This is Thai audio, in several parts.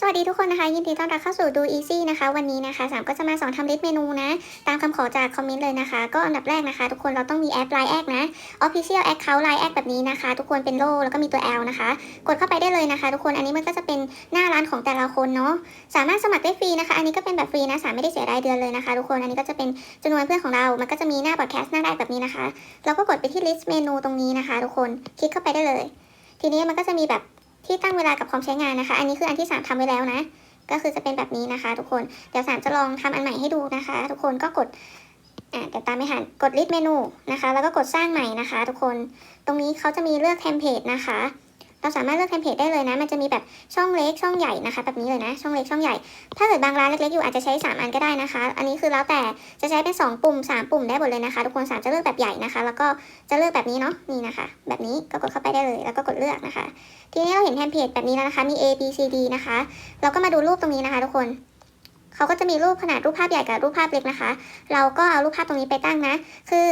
สวัสดีทุกคนนะคะยินดีต้อนรับเข้าสู่ดู easy นะคะวันนี้นะคะสามก็จะมาสอนทำลิสต์เมนูนะ ตามคำขอจากคอมเมนต์เลยนะคะ ก็อันดับแรกนะคะ ทุกคนเราต้องมีแอป Line แอดนะ Official Account Line แอดแบบนี้นะคะ ทุกคนเป็นโล่แล้วก็มีตัว L นะคะ กดเข้าไปได้เลยนะคะ ทุกคนอันนี้มันก็จะเป็นหน้าร้านของแต่ละคนเนาะสามารถสมัครได้ฟรีนะคะ อันนี้ก็เป็นแบบฟรีนะสามไม่ได้เสียรายเดือนเลยนะคะ ทุกคนอันนี้ก็จะเป็นจำนวนเพื่อนของเรา มันก็จะมีหน้าบอดแคสต์หน้าแรกแบบนี้นะคะเราก็กดไปที่ลิสต์เมนูตรงนี้นะคะ ทุกคนคลิกเข้าไปได้เลย ทีนี้มันก็จะมีแบบ ที่ตั้งเวลากับพร้อมใช้งานนะคะ อันนี้คืออันที่สามทำไว้แล้วนะ ก็คือจะเป็นแบบนี้นะคะ ทุกคน เดี๋ยวสามจะลองทำอันใหม่ให้ดูนะคะ ทุกคน ก็กดอ่าเดี๋ยวตามไม่หัน กดลิสต์เมนูนะคะ แล้วก็กดสร้างใหม่นะคะ ทุกคน ตรงนี้เขาจะมีเลือกเทมเพลตนะคะ เราสามารถเลือกเทมเพลตได้เลยนะ มันจะมีแบบช่องเล็กช่องใหญ่นะคะ แบบนี้เลยนะ ช่องเล็กช่องใหญ่ ถ้าเกิดบางร้านเล็กๆอยู่อาจจะใช้ 3 อันก็ได้นะคะ อันนี้คือแล้วแต่จะใช้เป็น 2 ปุ่ม 3 ปุ่มได้หมดเลยนะคะ ทุกคนสามจะเลือกแบบใหญ่นะคะ แล้วก็จะเลือกแบบนี้เนาะ นี่นะคะ แบบนี้ก็กดเข้าไปได้เลย แล้วก็กดเลือกนะคะ ทีนี้เราเห็นเทมเพลตแบบนี้แล้วนะคะ มี A B C D นะคะ เราก็มาดูรูปตรงนี้นะคะ ทุกคนเขาก็จะมีรูปขนาดรูปภาพใหญ่กับรูปภาพเล็กนะคะ เราก็เอารูปภาพตรงนี้ไปตั้งนะ คือ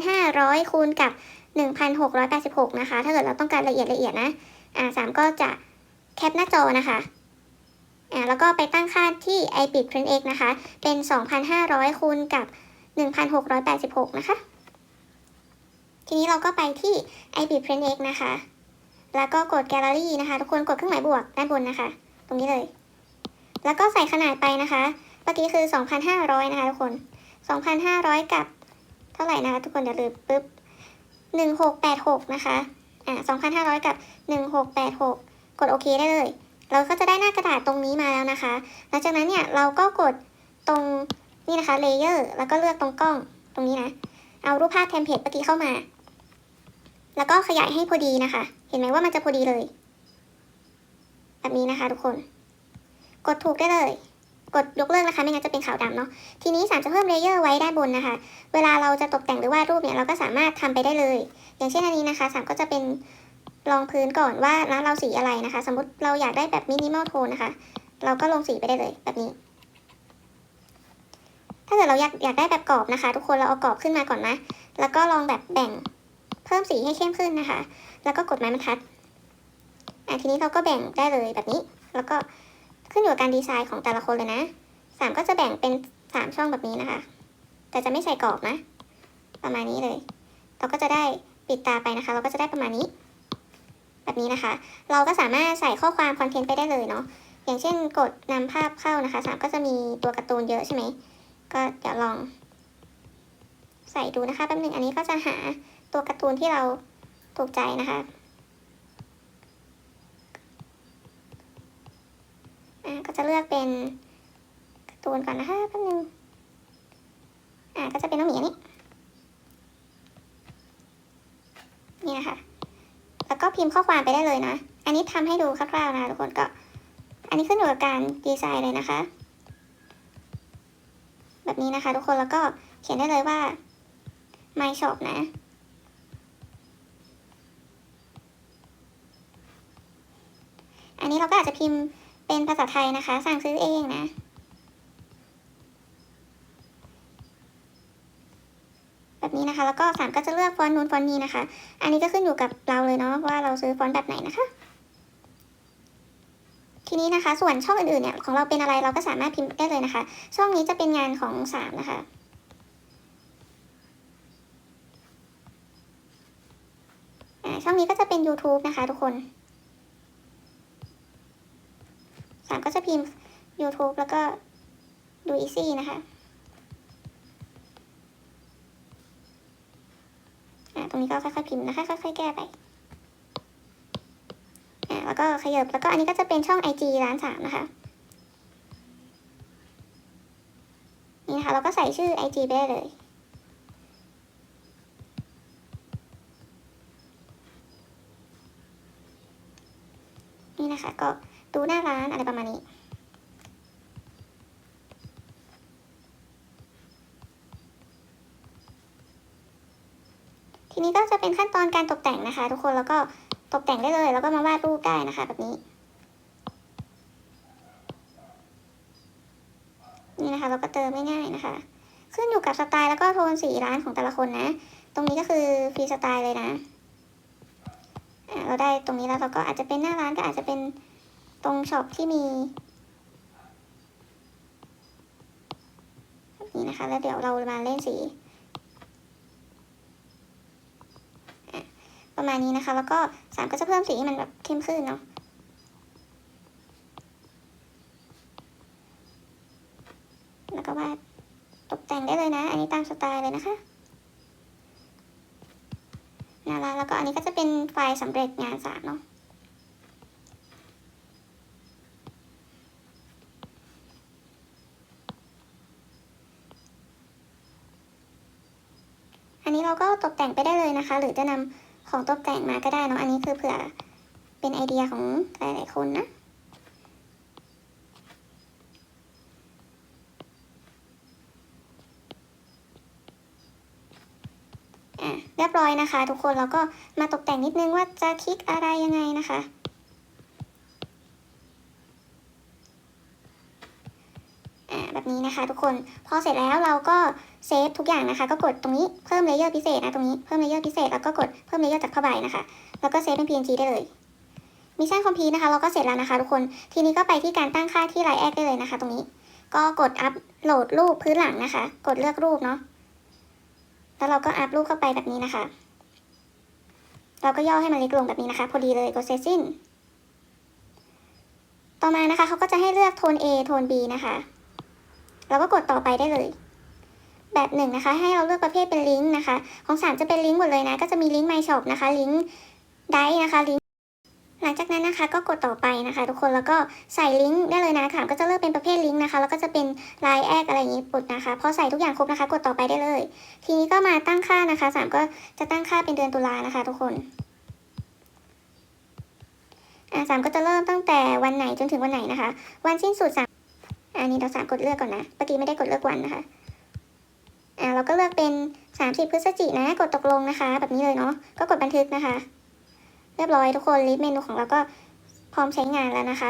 2,500 คูณกับ 1,686 นะคะ ถ้าเกิดเราต้องการละเอียดละเอียดนะอ่าสามก็จะแคปหน้าจอนะคะอ่าแล้วก็ไปตั้งค่าที่ i p i d print x นะคะ เป็น 2,500 คูณกับ 1,686 นะคะ ทีนี้เราก็ไปที่ i p i d print x นะคะ แล้วก็กด gallery นะคะ ทุกคนกดเครื่องหมายบวกด้านบนนะคะ ตรงนี้เลย แล้วก็ใส่ขนาดไปนะคะเมื่อกี้คือ 2,500 นะคะทุกคน 2,500 กับเท่าไหร่นะคะทุกคนเดี๋ยวลืมปุ๊บ 1686 นะคะอ่า2,500 กับ 1686 กดโอเคได้เลย เราก็จะได้หน้ากระดาษตรงนี้มาแล้วนะคะ หลังจากนั้นเนี่ยเราก็กดตรงนี่นะคะเลเยอร์แล้วก็เลือกตรงกล้องตรงนี้นะ เอารูปภาพเทมเพลตเมื่อกี้เข้ามา แล้วก็ขยายให้พอดีนะคะ เห็นไหมว่ามันจะพอดีเลย แบบนี้นะคะทุกคน กดถูกได้เลย กดยกเลิกนะคะ ไม่งั้นจะเป็นขาวดำเนาะ ทีนี้สามจะเพิ่มเลเยอร์ไว้ด้านบนนะคะ เวลาเราจะตกแต่งหรือวาดรูปเนี่ยเราก็สามารถทำไปได้เลย อย่างเช่นอันนี้นะคะสามก็จะเป็นรองพื้นก่อนว่าร้านเราสีอะไรนะคะ สมมติเราอยากได้แบบมินิมอลโทนนะคะ เราก็ลงสีไปได้เลยแบบนี้ ถ้าเกิดเราอยากอยากได้แบบกรอบนะคะ ทุกคนเราเอากรอบขึ้นมาก่อนนะ แล้วก็ลองแบบแบ่งเพิ่มสีให้เข้มขึ้นนะคะ แล้วก็กดไม้บรรทัดอะทีนี้เราก็แบ่งได้เลยแบบนี้ แล้วก็ ขึ้นอยู่กับการดีไซน์ของแต่ละคนเลยนะสามก็จะแบ่งเป็นสามช่องแบบนี้นะคะ แต่จะไม่ใส่กรอบนะ ประมาณนี้เลย เราก็จะได้ปิดตาไปนะคะ เราก็จะได้ประมาณนี้ แบบนี้นะคะ เราก็สามารถใส่ข้อความคอนเทนต์ไปได้เลยเนาะอย่างเช่นกดนำภาพเข้านะคะสามก็จะมีตัวการ์ตูนเยอะใช่ไหมก็เดี๋ยวลอง ใส่ดูนะคะแป๊บนึงอันนี้ก็จะหาตัวการ์ตูนที่เราถูกใจนะคะ อ่าก็ จะเลือกเป็นการ์ตูนก่อนนะคะแป๊บนึง อ่าก็จะเป็นน้องหมีอันนี้ นี่นะคะ แล้วก็พิมพ์ข้อความไปได้เลยนะ อันนี้ทำให้ดูคร่าวๆนะทุกคนก็ อันนี้ขึ้นอยู่กับการดีไซน์เลยนะคะ แบบนี้นะคะทุกคนแล้วก็เขียนได้เลยว่า my shop นะอันนี้เราก็อาจจะพิมพ์ เป็นภาษาไทยนะคะ สั่งซื้อเองนะ แบบนี้นะคะ แล้วก็สามก็จะเลือกฟอนต์นู้นฟอนต์นี้นะคะ อันนี้ก็ขึ้นอยู่กับเราเลยเนาะว่าเราซื้อฟอนต์แบบไหนนะคะ ทีนี้นะคะ ส่วนช่องอื่นๆเนี่ยของเราเป็นอะไรเราก็สามารถพิมพ์ได้เลยนะคะ ช่องนี้จะเป็นงานของสามนะคะช่องนี้ก็จะเป็น YouTube นะคะทุกคน สามก็จะพิมพ์ YouTube แล้วก็ดู easy นะคะอ่าตรงนี้ก็ค่อยๆพิมพ์นะคะค่อยๆแก้ไปอ่าแล้วก็ขยับแล้วก็อันนี้ก็จะเป็นช่อง IG ร้านสามนะคะนี่นะคะเราก็ใส่ชื่อ IG ไปได้เลยนี่นะคะก็ ดูหน้าร้านอะไรประมาณนี้ ทีนี้ก็จะเป็นขั้นตอนการตกแต่งนะคะ ทุกคนแล้วก็ตกแต่งได้เลย แล้วก็มาวาดรูปได้นะคะ แบบนี้ นี่นะคะ เราก็เติมง่ายๆนะคะ ขึ้นอยู่กับสไตล์แล้วก็โทนสีร้านของแต่ละคนนะ ตรงนี้ก็คือฟรีสไตล์เลยนะเราได้ตรงนี้แล้วเราก็อาจจะเป็นหน้าร้านก็อาจจะเป็น ตรงช็อปที่มีแบบนี้นะคะ แล้วเดี๋ยวเรามาเล่นสี ประมาณนี้นะคะ แล้วก็สามก็จะเพิ่มสีให้มันแบบเข้มขึ้นเนาะแล้วก็วาดตกแต่งได้เลยนะ อันนี้ตามสไตล์เลยนะคะน่ารักแล้วก็อันนี้ก็จะเป็นไฟล์สำเร็จงานสามเนาะ เราก็ตกแต่งไปได้เลยนะคะ หรือจะนำของตกแต่งมาก็ได้เนาะอันนี้คือเผื่อเป็นไอเดียของหลายๆคนนะอะเรียบร้อยนะคะ ทุกคนเราก็มาตกแต่งนิดนึงว่าจะคลิกอะไรยังไงนะคะแบบ นะคะทุกคน พอเสร็จแล้วเราก็เซฟทุกอย่างนะคะ ก็กดตรงนี้เพิ่มเลเยอร์พิเศษนะตรงนี้เพิ่มเลเยอร์พิเศษแล้วก็กดเพิ่มเลเยอร์จากผ้าใบนะคะ แล้วก็เซฟเป็น PNG ได้เลยมิชชั่นคอมพีนะคะ เราก็เสร็จแล้วนะคะทุกคน ทีนี้ก็ไปที่การตั้งค่าที่ไลน์แอดได้เลยนะคะ ตรงนี้ ก็กดอัพโหลดรูปพื้นหลังนะคะ กดเลือกรูปเนาะแล้วเราก็อัพรูปเข้าไปแบบนี้นะคะ เราก็ย่อให้มันเล็กลงแบบนี้นะคะ พอดีเลยกดเซตสิ้น ต่อมานะคะเขาก็จะให้เลือกโทน A โทน B นะคะ เราก็กดต่อไปได้เลย แบบหนึ่งนะคะ ให้เราเลือกประเภทเป็นลิงก์นะคะ ของสามจะเป็นลิงก์หมดเลยนะ ก็จะมีลิงก์ My Shop นะคะ ลิงก์ได้นะคะลิงก์หลังจากนั้นนะคะก็กดต่อไปนะคะ ทุกคนแล้วก็ใส่ลิงก์ได้เลยนะค่ะก็จะเลือกเป็นประเภทลิงก์นะคะแล้วก็จะเป็น Line แอดอะไรอย่างนี้ปุดนะคะพอใส่ทุกอย่างครบนะคะ กดต่อไปได้เลย ทีนี้ก็มาตั้งค่านะคะสามก็จะตั้งค่าเป็นเดือนตุลานะคะ ทุกคนอ่าสามก็จะเริ่มตั้งแต่วันไหนจนถึงวันไหนนะคะ วันสิ้นสุดสาม อันนี้เราสามกดเลือกก่อนนะเมื่อกี้ไม่ได้กดเลือกวันนะคะอ่าเราก็เลือกเป็นสามสิบพฤศจิกนะ กดตกลงนะคะ แบบนี้เลยเนาะก็กดบันทึกนะคะ เรียบร้อยทุกคนลิสต์เมนูของเราก็พร้อมใช้งานแล้วนะคะ